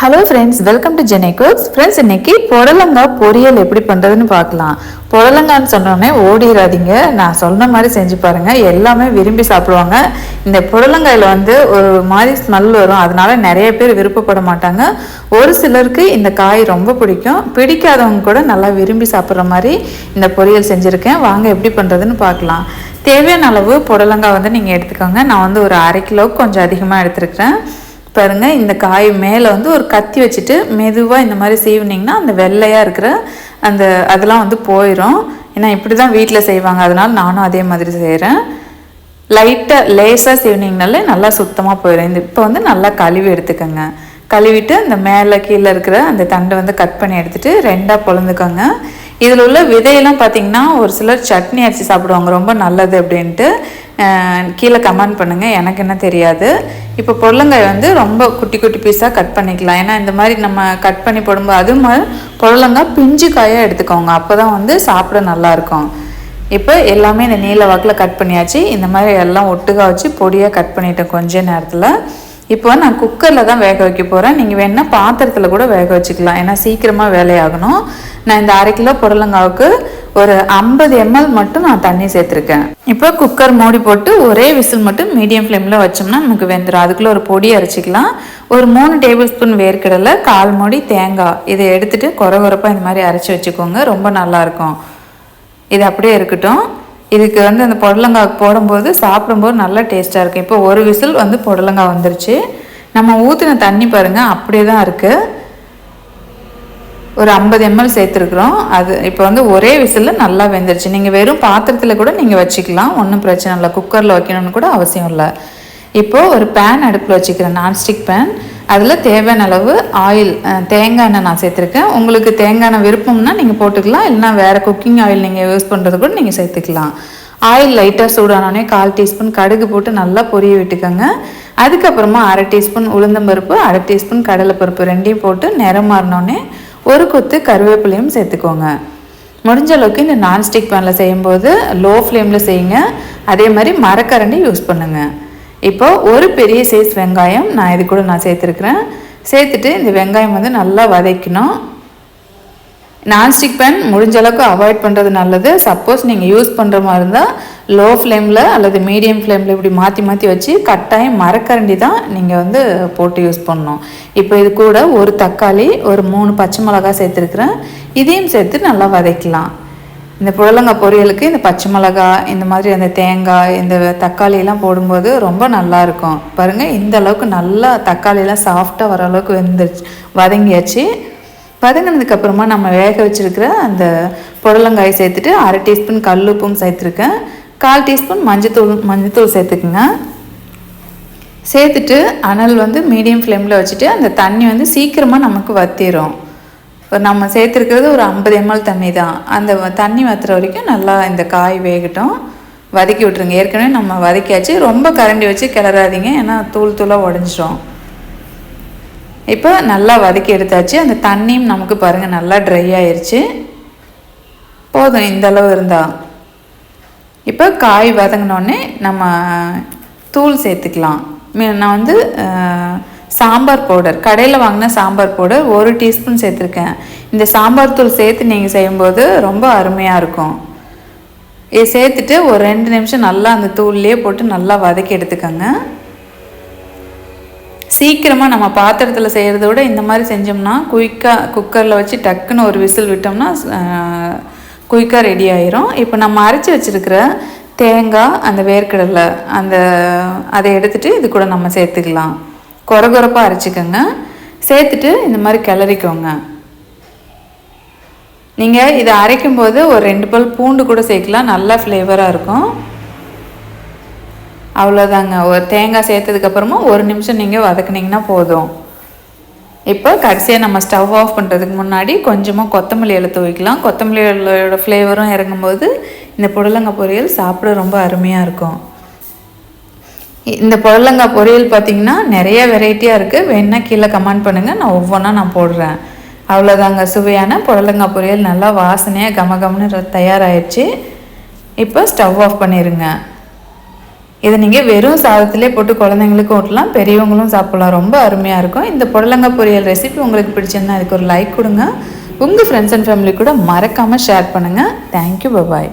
Hello friends welcome to Jenai cooks friends இன்னைக்கு புடலங்காய் பொரியல் எப்படி பண்ணுறதுன்னு பார்க்கலாம். புடலங்கான்னு சொன்னோடனே ஓடிடாதீங்க நான் சொன்ன மாதிரி செஞ்சு பாருங்கள் எல்லாமே விரும்பி சாப்பிடுவாங்க. இந்த புடலங்காயில் வந்து ஒரு மாதிரி ஸ்மெல் வரும். அதனால நிறைய பேர் விருப்பப்பட மாட்டாங்க. ஒரு சிலருக்கு இந்த காய் ரொம்ப பிடிக்கும். பிடிக்காதவங்க கூட நல்லா விரும்பி சாப்பிட்ற மாதிரி இந்த பொரியல் செஞ்சுருக்கேன். வாங்க எப்படி பண்ணுறதுன்னு பார்க்கலாம். தேவையான அளவு புடலங்காய் வந்து நீங்கள் எடுத்துக்கோங்க. நான் வந்து ஒரு அரை கிலோவுக்கு கொஞ்சம் அதிகமாக எடுத்துருக்கிறேன். பாருங்கள் இந்த காய் மேலே வந்து ஒரு கத்தி வச்சுட்டு மெதுவாக இந்த மாதிரி சீவினிங்கன்னா அந்த வெள்ளையாக இருக்கிற அந்த அதெல்லாம் வந்து போயிடும் ஏன்னா இப்படி தான் வீட்டில் செய்வாங்க. அதனால் நானும் அதே மாதிரி செய்கிறேன் லைட்டாக லேசாக சீவுனிங்கனாலே நல்லா சுத்தமாக போயிடும் இந்த இப்போ வந்து நல்லா கழுவி எடுத்துக்கோங்க. கழுவிட்டு அந்த மேலே கீழே இருக்கிற அந்த தண்டை வந்து கட் பண்ணி எடுத்துகிட்டு ரெண்டாக பொழந்துக்கோங்க. இதில் உள்ள விதையெல்லாம் பார்த்திங்கன்னா ஒரு சிலர் சட்னி அரிசி சாப்பிடுவாங்க. ரொம்ப நல்லது அப்படின்ட்டு கீழே கமெண்ட் பண்ணுங்கள் எனக்கு என்ன தெரியாது. இப்போ புடலங்காய் வந்து ரொம்ப குட்டி குட்டி பீஸாக கட் பண்ணிக்கலாம். ஏன்னா இந்த மாதிரி நம்ம கட் பண்ணி போடும்போது அது மாதிரி புடலங்காய் பிஞ்சு காயாக எடுத்துக்கோங்க. அப்போ தான் வந்து சாப்பிட நல்லாயிருக்கும் இப்போ எல்லாமே இந்த நீல வாக்கில் கட் பண்ணியாச்சு. இந்த மாதிரி எல்லாம் ஒட்டுக்கா வச்சு பொடியாக கட் பண்ணிட்டேன் கொஞ்ச நேரத்தில். இப்போ நான் குக்கரில் தான் வேக வைக்க போகிறேன் நீங்கள் வேணுன்னா பாத்திரத்தில் கூட வேக வச்சுக்கலாம். ஏன்னா சீக்கிரமாக வேலையாகணும். நான் இந்த அரை கிலோ புடலங்காவுக்கு ஒரு ஐம்பது எம்எல் மட்டும் நான் தண்ணி சேர்த்துருக்கேன். இப்போ குக்கர் மூடி போட்டு ஒரே விசில் மட்டும் மீடியம் ஃப்ளேமில் வச்சோம்னா நமக்கு வெந்துடும் அதுக்குள்ளே ஒரு பொடி அரைச்சிக்கலாம். ஒரு மூணு டேபிள் ஸ்பூன் வேர்க்கடலை கால் மூடி தேங்காய். இதை எடுத்துட்டு குறை குறைப்பாக இந்த மாதிரி அரைச்சி வச்சுக்கோங்க. ரொம்ப நல்லாயிருக்கும் இது அப்படியே இருக்கட்டும். இதுக்கு வந்து அந்த புடலங்காய் போடும்போது சாப்பிடும்போது நல்லா டேஸ்ட்டாக இருக்கும். இப்போ ஒரு விசில் வந்து புடலங்காய் வந்துருச்சு. நம்ம ஊற்றின தண்ணி பாருங்கள் அப்படியே தான் இருக்குது ஒரு ஐம்பது எம்எல் சேர்த்துருக்குறோம். அது இப்போ வந்து ஒரே விசிலில் நல்லா வெந்துருச்சு. நீங்கள் வெறும் பாத்திரத்தில் கூட நீங்கள் வச்சுக்கலாம். ஒன்றும் பிரச்சனை இல்லை. குக்கரில் வைக்கணும்னு கூட அவசியம் இல்லை. இப்போது ஒரு பேன் அடுப்பில் வச்சுக்கிறேன். நான்ஸ்டிக் பேன் அதில் தேவையான அளவு ஆயில் தேங்காய் எண்ணெய் நான் சேர்த்துருக்கேன். உங்களுக்கு தேங்காய் எண்ணெய் விருப்பம்னா நீங்கள் போட்டுக்கலாம். இல்லைனா வேறு குக்கிங் ஆயில் நீங்கள் யூஸ் பண்ணுறது கூட நீங்கள் சேர்த்துக்கலாம். ஆயில் லைட்டாக சூடானோடனே கால் டீஸ்பூன் கடுகு போட்டு நல்லா பொரிய விட்டுக்கோங்க. அதுக்கப்புறமா அரை டீஸ்பூன் உளுந்தம்பருப்பு அரை டீஸ்பூன் கடலைப்பருப்பு ரெண்டையும் போட்டு நிறம் மாறினோடனே ஒரு கொத்து கருவேப்பிலையும் சேர்த்துக்கோங்க. முடிஞ்ச அளவுக்கு இந்த நான்ஸ்டிக் பேனில் செய்யும்போது லோ ஃப்ளேமில் செய்யுங்க. அதே மாதிரி மரக்கரண்டி யூஸ் பண்ணுங்கள் இப்போ ஒரு பெரிய சைஸ் வெங்காயம் நான் இது கூட நான் சேர்த்துருக்குறேன். சேர்த்துட்டு இந்த வெங்காயம் வந்து நல்லா வதக்கணும். நான்ஸ்டிக் பேன் முடிஞ்ச அளவுக்கு அவாய்ட் பண்ணுறது நல்லது. சப்போஸ் நீங்கள் யூஸ் பண்ணுற மாதிரி இருந்தால் லோ ஃப்ளேமில் அல்லது மீடியம் ஃப்ளேமில் இப்படி மாற்றி மாற்றி வச்சு கட்டாயம் மரக்கரண்டி தான் நீங்கள் வந்து போட்டு யூஸ் பண்ணணும். இப்போ இது கூட ஒரு தக்காளி ஒரு மூணு பச்சை மிளகா சேர்த்துருக்குறேன். இதையும் சேர்த்து நல்லா வதக்கலாம். இந்த புடலங்காய் பொரியலுக்கு இந்த பச்சை மிளகாய் இந்த மாதிரி அந்த தேங்காய் இந்த தக்காளியெல்லாம் போடும்போது ரொம்ப நல்லா இருக்கும். பாருங்கள் இந்த அளவுக்கு நல்லா தக்காளியெல்லாம் சாஃப்டாக வர அளவுக்கு வெந்துருச்சு வதங்கியாச்சு. பதங்கினதுக்கு அப்புறமா நம்ம வேக வச்சிருக்கிற அந்த புடலங்காயை சேர்த்துட்டு அரை டீஸ்பூன் கல்லுப்பும் சேர்த்துருக்கேன். கால் டீஸ்பூன் மஞ்சத்தூள் மஞ்சத்தூள் சேர்த்துக்குங்க. சேர்த்துட்டு அனல் வந்து மீடியம் ஃப்ளேமில் வச்சுட்டு அந்த தண்ணி வந்து சீக்கிரமாக நமக்கு வத்திரும். இப்போ நம்ம சேர்த்துருக்கிறது ஒரு ஐம்பது எம்எல் தண்ணி தான். அந்த தண்ணி வத்துற வரைக்கும் நல்லா இந்த காய் வேகட்டும். வதக்கி விட்ருங்க ஏற்கனவே நம்ம வதக்கியாச்சு. ரொம்ப கரண்டி வச்சு கிளறாதீங்க. ஏன்னா தூள் தூளாக உடஞ்சிரும். இப்போ நல்லா வதக்கி எடுத்தாச்சு. அந்த தண்ணியும் நமக்கு பாருங்கள் நல்லா ட்ரை ஆயிடுச்சு போதும் இந்த அளவு இருந்தால் இப்போ காய் வதங்கினோடனே நம்ம தூள் சேர்த்துக்கலாம். நான் வந்து சாம்பார் பவுடர். கடையில் வாங்கின சாம்பார் பவுடர் ஒரு டீஸ்பூன் சேர்த்துருக்கேன். இந்த சாம்பார் தூள் சேர்த்து நீங்கள் செய்யும்போது ரொம்ப அருமையாக இருக்கும். இதை சேர்த்துட்டு ஒரு ரெண்டு நிமிஷம் நல்லா அந்த தூள்லேயே போட்டு நல்லா வதக்கி எடுத்துக்கோங்க. சீக்கிரமாக நம்ம பாத்திரத்தில் செய்கிறத விட இந்த மாதிரி செஞ்சோம்னா குயிக்காக குக்கரில் வச்சு டக்குன்னு ஒரு விசில் விட்டோம்னா குயிக்காக ரெடி ஆயிரும். இப்போ நம்ம அரைச்சி வச்சுருக்கிற தேங்காய் அந்த வேர்க்கடலை அந்த அதை எடுத்துட்டு இது கூட நம்ம சேர்த்துக்கலாம். கொர கொரப்பாக அரைச்சிக்கோங்க. சேர்த்துட்டு இந்த மாதிரி கிளறிக்கோங்க. நீங்கள் இதை அரைக்கும்போது ஒரு ரெண்டு பல் பூண்டு கூட சேர்க்கலாம். நல்லா ஃப்ளேவராக இருக்கும். அவ்வளோதாங்க ஒரு தேங்காய் சேர்த்ததுக்கப்புறமா ஒரு நிமிஷம் நீங்கள் வதக்குனீங்கன்னா போதும். இப்போ கடைசியாக நம்ம ஸ்டவ் ஆஃப் பண்ணுறதுக்கு முன்னாடி கொஞ்சமாக கொத்தமல்லி இலை வைக்கலாம் கொத்தமல்லி இலையோட ஃப்ளேவரும் இறங்கும்போது இந்த புடலங்காய் பொரியல் சாப்பிட ரொம்ப அருமையாக இருக்கும். இந்த புடலங்காய் பொரியல் பார்த்தீங்கன்னா நிறைய வெரைட்டியாக இருக்குது வேணால் கீழே கமெண்ட் பண்ணுங்கள் நான் ஒவ்வொன்றா நான் போடுறேன். அவ்வளோதாங்க சுவையான புடலங்காய் பொரியல். நல்லா வாசனையாக கம கமன்னு தயாராகிடுச்சு இப்போ ஸ்டவ் ஆஃப் பண்ணிடுங்க இதை நீங்கள் வெறும் சாதத்திலே போட்டு குழந்தைங்களுக்கு ஊட்டலாம் பெரியவங்களும் சாப்பிட்லாம். ரொம்ப அருமையாக இருக்கும். இந்த புடலங்காய் பொரியல் ரெசிபி உங்களுக்கு பிடிச்சிருந்தா அதுக்கு ஒரு லைக் கொடுங்க. உங்கள் ஃப்ரெண்ட்ஸ் அண்ட் ஃபேமிலி கூட மறக்காமல் ஷேர் பண்ணுங்கள் தேங்க்யூ பபாய்